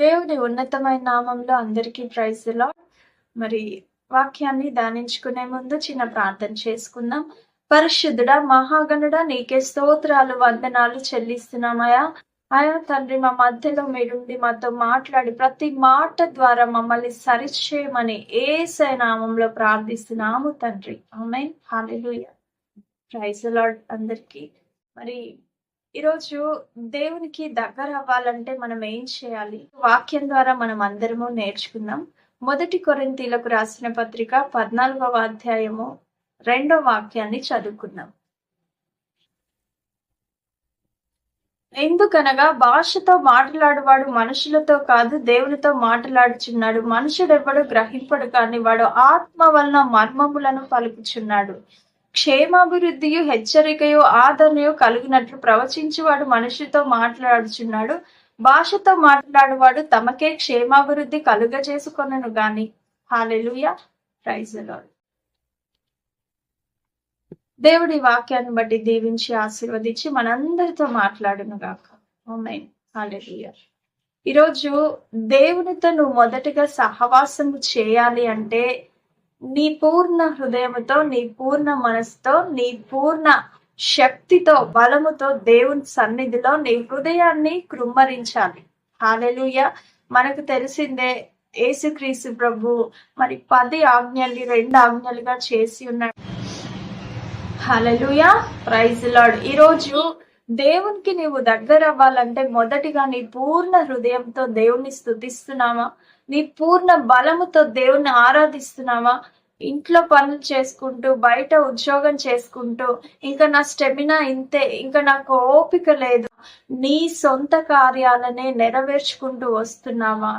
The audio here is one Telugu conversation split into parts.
దేవుని ఉన్నతమైన నామంలో అందరికీ ప్రైజ్లో మరి వాక్యాన్ని ధ్యానించుకునే ముందు చిన్న ప్రార్థన చేసుకుందాం. పరిశుద్ధుడా మహాగణుడ నీకే స్తోత్రాలు వందనాలు చెల్లిస్తున్నామయా ఆయా తండ్రి మా మధ్యలో మీరుండి మాతో మాట్లాడి ప్రతి మాట ద్వారా మమ్మల్ని సరిచేయమని ఏసై నామంలో ప్రార్థిస్తున్నాము తండ్రి. ఆమె హాలెలూయ ప్రైజ్ లాడ్ అందరికీ. మరి ఈరోజు దేవునికి దగ్గర అవ్వాలంటే మనం ఏం చేయాలి? వాక్యం ద్వారా మనం అందరము నేర్చుకుందాం. మొదటి కొరింతీలకు రాసిన పత్రిక పద్నాలుగవ అధ్యాయము రెండో వాక్యాన్ని చదువుకున్నాం ఎందుకనగా భాషతో మాట్లాడువాడు మనుషులతో కాదు దేవునితో మాట్లాడుచున్నాడు. మనుషుడెవ్వడు గ్రహింపడు కాని వాడు ఆత్మ వలన మర్మములను పలుకుచున్నాడు. క్షేమాభివృద్ధియు హెచ్చరికయు ఆదరణయు కలిగినట్లు ప్రవచించువాడు మనిషితో మాట్లాడుచున్నాడు. భాషతో మాట్లాడువాడు తమకే క్షేమాభివృద్ధి కలుగజేసుకొనను గాని. హాలెలుయ. Praise lord. దేవుడి వాక్యాన్ని బట్టి దీవించి ఆశీర్వదించి మనందరితో మాట్లాడును గాక. హాలెలుయ. ఈరోజు దేవునితో నువ్వు మొదటగా సహవాసము చేయాలి అంటే నీ పూర్ణ హృదయముతో నీ పూర్ణ మనసుతో నీ పూర్ణ శక్తితో బలముతో దేవుని సన్నిధిలో నీ హృదయాన్ని కృమ్మరించాలి. హాలెలుయ మనకు తెలిసిందే యేసుక్రీస్తు ప్రభు మరి పది ఆజ్ఞల్ని రెండు ఆజ్ఞలుగా చేసి ఉన్నాడు. హలలుయ ప్రైజ్ లాడ్ ఈరోజు దేవునికి నీవు దగ్గర అవ్వాలంటే మొదటిగా నీ పూర్ణ హృదయంతో దేవుణ్ణి స్తుతిస్తున్నామా నీ పూర్ణ బలముతో దేవుణ్ణి ఆరాధిస్తున్నావా ఇంట్లో పనులు చేసుకుంటూ బయట ఉద్యోగం చేసుకుంటూ ఇంకా నా స్టెమినా ఇంతే ఇంకా నాకు ఓపిక లేదు. నీ సొంత కార్యాలనే నెరవేర్చుకుంటూ వస్తున్నావా?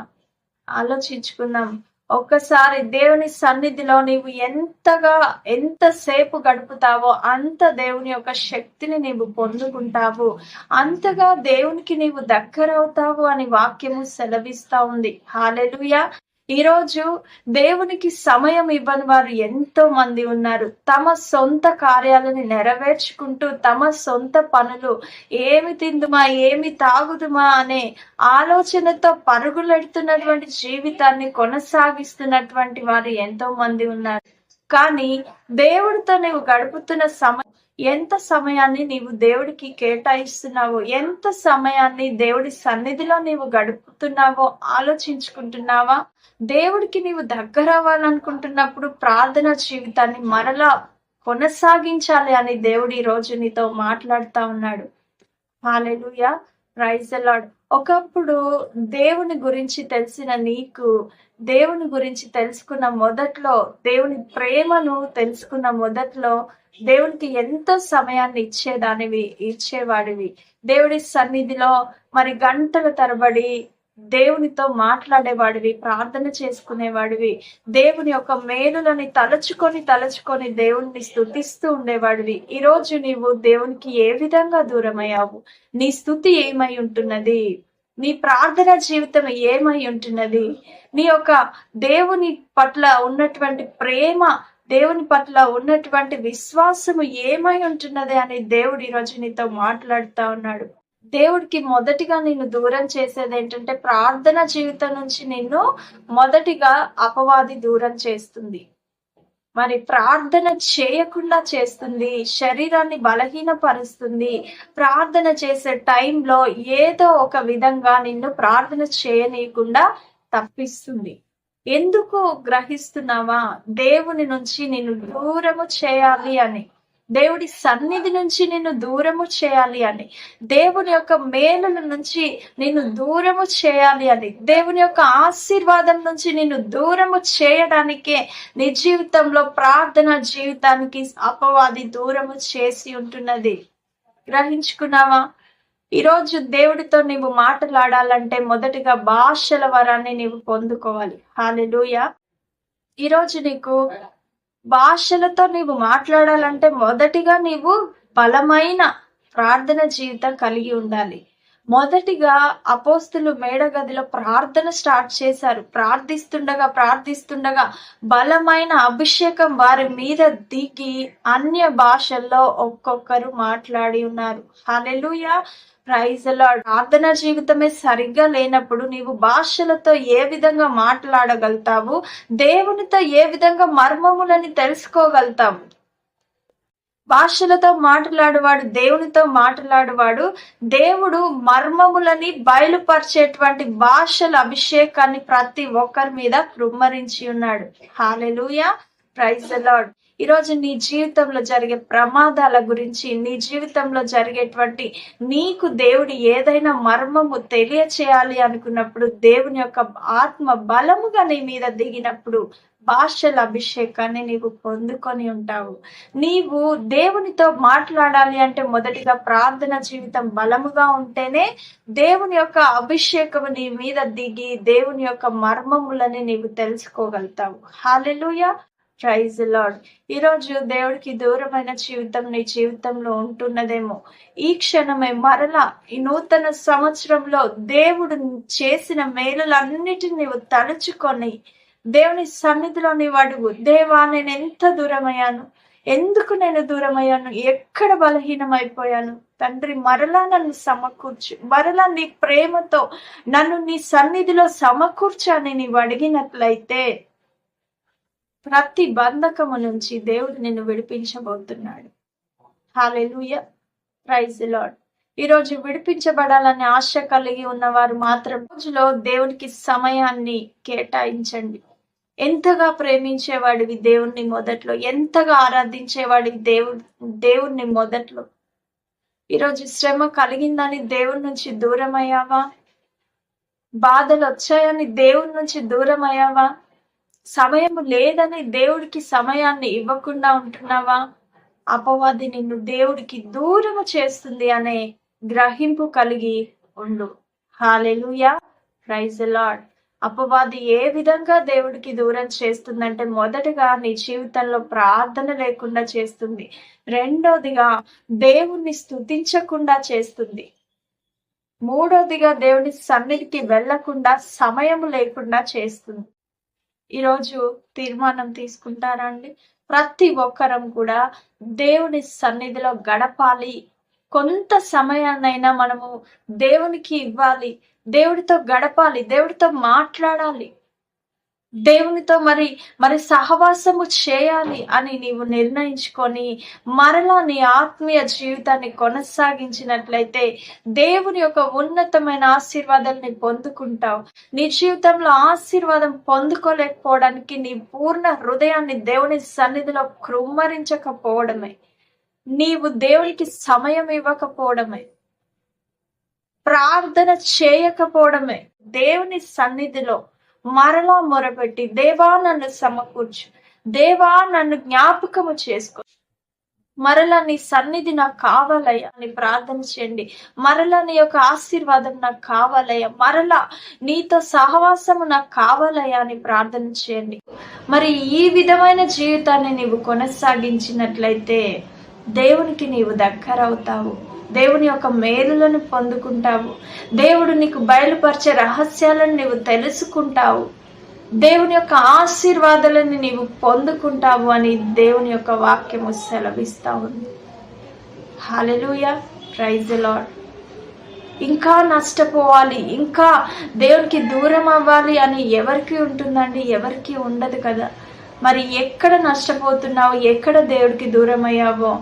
ఆలోచించుకుందాం. ఒక్కసారి దేవుని సన్నిధిలో నీవు ఎంతగా ఎంతసేపు గడుపుతావో అంత దేవుని యొక్క శక్తిని నీవు పొందుకుంటావు. అంతగా దేవునికి నీవు దగ్గరవుతావు అని వాక్యము సెలవిస్తా ఉంది. హాలెలుయ ఈరోజు దేవునికి సమయం ఇవ్వని వారు ఎంతో మంది ఉన్నారు. తమ సొంత కార్యాలను నెరవేర్చుకుంటూ తమ సొంత పనులు ఏమి తిందుమా ఏమి తాగుదుమా అనే ఆలోచనతో పరుగులెడుతున్నటువంటి జీవితాన్ని కొనసాగిస్తున్నటువంటి వారు ఎంతో మంది ఉన్నారు. కానీ దేవుడితో నువ్వు గడుపుతున్న సమయం ఎంత సమయాన్ని నీవు దేవుడికి కేటాయిస్తున్నావో ఎంత సమయాన్ని దేవుడి సన్నిధిలో నీవు గడుపుతున్నావో ఆలోచించుకుంటున్నావా? దేవుడికి నీవు దగ్గర అవ్వాలనుకుంటున్నప్పుడు ప్రార్థన జీవితాన్ని మరలా కొనసాగించాలి అని దేవుడు ఈ రోజు నీతో మాట్లాడుతా ఉన్నాడు. హాలెలుయ ప్రైజ్ లాడ్ ఒకప్పుడు దేవుని గురించి తెలిసిన నీకు దేవుని గురించి తెలుసుకున్న మొదట్లో దేవుని ప్రేమను తెలుసుకున్న మొదట్లో దేవునికి ఎంతో సమయాన్ని ఇచ్చేదానివి ఇచ్చేవాడివి. దేవుడి సన్నిధిలో మరి గంటల తరబడి దేవునితో మాట్లాడేవాడివి ప్రార్థన చేసుకునేవాడివి. దేవుని యొక్క మేలులని తలచుకొని తలచుకొని దేవుణ్ణి స్థుతిస్తూ ఉండేవాడివి. ఈ రోజు నీవు దేవునికి ఏ విధంగా దూరమయ్యావు? నీ స్థుతి ఏమై ఉంటున్నది? నీ ప్రార్థన జీవితం ఏమై ఉంటున్నది? నీ యొక్క దేవుని పట్ల ఉన్నటువంటి ప్రేమ దేవుని పట్ల ఉన్నటువంటి విశ్వాసము ఏమై ఉంటున్నది అని దేవుడు ఈరోజు నీతో మాట్లాడుతా ఉన్నాడు. దేవుడికి మొదటిగా నిన్ను దూరం చేసేది ఏంటంటే ప్రార్థన జీవితం నుంచి నిన్ను మొదటిగా అపవాది దూరం చేస్తుంది. మరి ప్రార్థన చేయకుండా చేస్తుంది శరీరాన్ని బలహీనపరుస్తుంది ప్రార్థన చేసే టైంలో ఏదో ఒక విధంగా నిన్ను ప్రార్థన చేయనీయకుండా తప్పిస్తుంది. ఎందుకు గ్రహిస్తున్నావా? దేవుని నుంచి నిన్ను దూరము చేయాలి అని. దేవుడి సన్నిధి నుంచి నిన్ను దూరము చేయాలి అని. దేవుని యొక్క మేలుల నుంచి నిన్ను దూరము చేయాలి అని. దేవుని యొక్క ఆశీర్వాదం నుంచి నిన్ను దూరము చేయడానికే నీ జీవితంలో ప్రార్థన జీవితానికి అపవాది దూరము చేసి ఉంటున్నది. గ్రహించుకున్నావా? ఈరోజు దేవుడితో నీవు మాట్లాడాలంటే మొదటిగా భాషల వరాన్ని నీవు పొందుకోవాలి. హాలెలుయ ఈరోజు నీకు భాషలతో నీవు మాట్లాడాలంటే మొదటిగా నీవు బలమైన ప్రార్థన జీవితం కలిగి ఉండాలి. మొదటిగా అపోస్తులు మేడగదిలో ప్రార్థన స్టార్ట్ చేశారు. ప్రార్థిస్తుండగా ప్రార్థిస్తుండగా బలమైన అభిషేకం వారి మీద దిగి అన్య భాషల్లో ఒక్కొక్కరు మాట్లాడి ఉన్నారు. హలెలుయ ప్రైజ్ లార్డ్ ప్రార్థన జీవితమే సరిగ్గా లేనప్పుడు నీవు భాషలతో ఏ విధంగా మాట్లాడగలుగుతావు? దేవునితో ఏ విధంగా మర్మములని తెలుసుకోగలుగుతాము భాషలతో మాట్లాడువాడు దేవునితో మాట్లాడువాడు దేవుడు మర్మములని బయలుపరిచేటువంటి భాషల అభిషేకాన్ని ప్రతి ఒక్కరి మీద కృమ్మరించి ఉన్నాడు. హాలెలుయా ప్రైజ్ ఈ ఈరోజు నీ జీవితంలో జరిగే ప్రమాదాల గురించి నీ జీవితంలో జరిగేటువంటి నీకు దేవుడు ఏదైనా మర్మము తెలియచేయాలి అనుకున్నప్పుడు దేవుని యొక్క ఆత్మ బలముగా నీ మీద దిగినప్పుడు భాషల అభిషేకాన్ని నీవు పొందుకొని ఉంటావు. నీవు దేవునితో మాట్లాడాలి అంటే మొదటిగా ప్రార్థన జీవితం బలముగా ఉంటేనే దేవుని యొక్క అభిషేకము నీ మీద దిగి దేవుని యొక్క మర్మములని నీవు తెలుసుకోగలుగుతావు. హాలెలుయా ప్రైజ్ లాడ్ ఈరోజు దేవుడికి దూరమైన జీవితం నీ జీవితంలో ఉంటున్నదేమో. ఈ క్షణమే మరలా ఈ నూతన సంవత్సరంలో దేవుడు చేసిన మేలులన్నిటిని నీవు తలుచుకొని దేవుని సన్నిధిలో నీవు అడుగు దేవా నేను ఎంత దూరమయ్యాను? ఎందుకు నేను దూరమయ్యాను? ఎక్కడ బలహీనమైపోయాను? తండ్రి మరలా నన్ను సమకూర్చు. మరలా నీ ప్రేమతో నన్ను నీ సన్నిధిలో సమకూర్చని నీవు అడిగినట్లయితే ప్రతి బంధకము నుంచి దేవుడు నిన్ను విడిపించబోతున్నాడు. హాలెలుయ ప్రైజ్ లాడ్ ఈరోజు విడిపించబడాలని ఆశ కలిగి ఉన్నవారు మాత్రం రోజులో దేవునికి సమయాన్ని కేటాయించండి. ఎంతగా ప్రేమించేవాడివి దేవుణ్ణి మొదట్లో ఎంతగా ఆరాధించేవాడివి దేవుడు దేవుణ్ణి మొదట్లో. ఈరోజు శ్రమ కలిగిందని దేవుడి నుంచి దూరం అయ్యావా బాధలు వచ్చాయని దేవుడి నుంచి దూరం అయ్యావా సమయం లేదని దేవుడికి సమయాన్ని ఇవ్వకుండా ఉంటున్నావా? అపవాది నిన్ను దేవుడికి దూరం చేస్తుంది అనే గ్రహింపు కలిగి ఉండు. హాలెలుయా ప్రైజ్ లాడ్ అపవాది ఏ విధంగా దేవుడికి దూరం చేస్తుందంటే మొదటగా నీ జీవితంలో ప్రార్థన లేకుండా చేస్తుంది. రెండోదిగా దేవుణ్ణి స్థుతించకుండా చేస్తుంది. మూడోదిగా దేవుని సన్నిధికి వెళ్ళకుండా సమయం లేకుండా చేస్తుంది. ఈరోజు తీర్మానం తీసుకుంటారా అండి ప్రతి ఒక్కరం కూడా దేవుని సన్నిధిలో గడపాలి. కొంత సమయాన్నైనా మనము దేవునికి ఇవ్వాలి. దేవుడితో గడపాలి. దేవుడితో మాట్లాడాలి. దేవునితో మరి మరి సహవాసము చేయాలి అని నీవు నిర్ణయించుకొని మరలా నీ ఆత్మీయ జీవితాన్ని కొనసాగించినట్లయితే దేవుని యొక్క ఉన్నతమైన ఆశీర్వాదాన్ని పొందుకుంటావు. నీ జీవితంలో ఆశీర్వాదం పొందుకోలేకపోవడానికి నీ పూర్ణ హృదయాన్ని దేవుని సన్నిధిలో కృమ్మరించకపోవడమే. నీవు దేవునికి సమయం ఇవ్వకపోవడమే. ప్రార్థన చేయకపోవడమే దేవుని సన్నిధిలో. మరలా మొరపెట్టి దేవా నన్ను సమకూర్చు. దేవా నన్ను జ్ఞాపకము చేసుకో. మరలా నీ సన్నిధి నాకు కావాలయ్యా అని ప్రార్థన చేయండి. మరలా నీ యొక్క ఆశీర్వాదం నాకు కావాలయ్యా. మరలా నీతో సహవాసము నాకు కావాలయ్యా అని ప్రార్థన చేయండి. మరి ఈ విధమైన జీవితాన్ని నీవు కొనసాగించినట్లయితే దేవునికి నీవు దగ్గరవుతావు. దేవుని యొక్క మేలులను పొందుకుంటావు. దేవుడు నీకు బయలుపరిచే రహస్యాలను నీవు తెలుసుకుంటావు. దేవుని యొక్క ఆశీర్వాదాలను నీవు పొందుకుంటావు అని దేవుని యొక్క వాక్యము సెలవిస్తా ఉంది. హాలెలుయ ప్రైజ్ లాడ్ ఇంకా నష్టపోవాలి. ఇంకా దేవునికి దూరం అవ్వాలి అని ఎవరికి ఉంటుందండి? ఎవరికి ఉండదు కదా. మరి ఎక్కడ నష్టపోతున్నావు? ఎక్కడ దేవుడికి దూరం అయ్యావో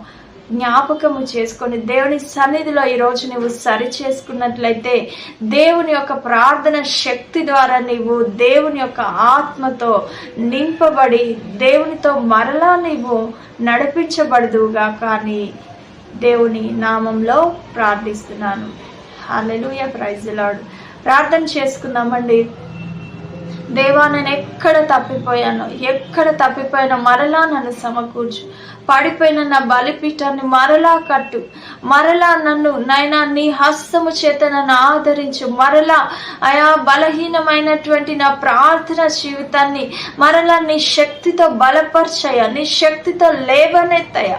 జ్ఞాపకము చేసుకొని దేవుని సన్నిధిలో ఈరోజు నువ్వు సరి చేసుకున్నట్లయితే దేవుని యొక్క ప్రార్థన శక్తి ద్వారా నీవు దేవుని యొక్క ఆత్మతో నింపబడి దేవునితో మరలా నీవు నడిపించబడదుగా కానీ దేవుని నామంలో ప్రార్థిస్తున్నాను. అల్లెలుయ ప్రైజ్లాడు ప్రార్థన చేసుకుందామండి. దేవా నేను ఎక్కడ తప్పిపోయాను ఎక్కడ తప్పిపోయాను మరలా నన్ను సమకూర్చు. పడిపోయిన నా బలిపీఠాన్ని మరలా కట్టు. మరలా నన్ను నైనా నీ హస్తము చేత నన్ను ఆదరించు. మరలా ఆయా బలహీనమైనటువంటి నా ప్రార్థన జీవితాన్ని మరలా నీ శక్తితో బలపరచయ నీ శక్తితో లేవనెత్తయ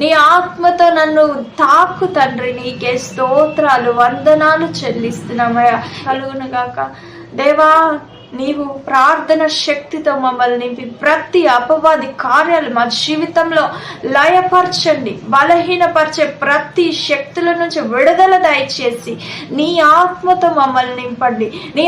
నీ ఆత్మతో నన్ను తాకు తండ్రి. నీకే స్తోత్రాలు వందనాలు చెల్లిస్తున్నామయ్యా. కలుగును గాక దేవా నీవు ప్రార్థన శక్తితో మమ్మల్ని నింపి ప్రతి అపవాది కార్యాలు మా జీవితంలో లయపరచండి బలహీనపరిచే ప్రతి శక్తుల నుంచి విడుదల దయచేసి నీ ఆత్మతో మమ్మల్ని నింపండి. నీ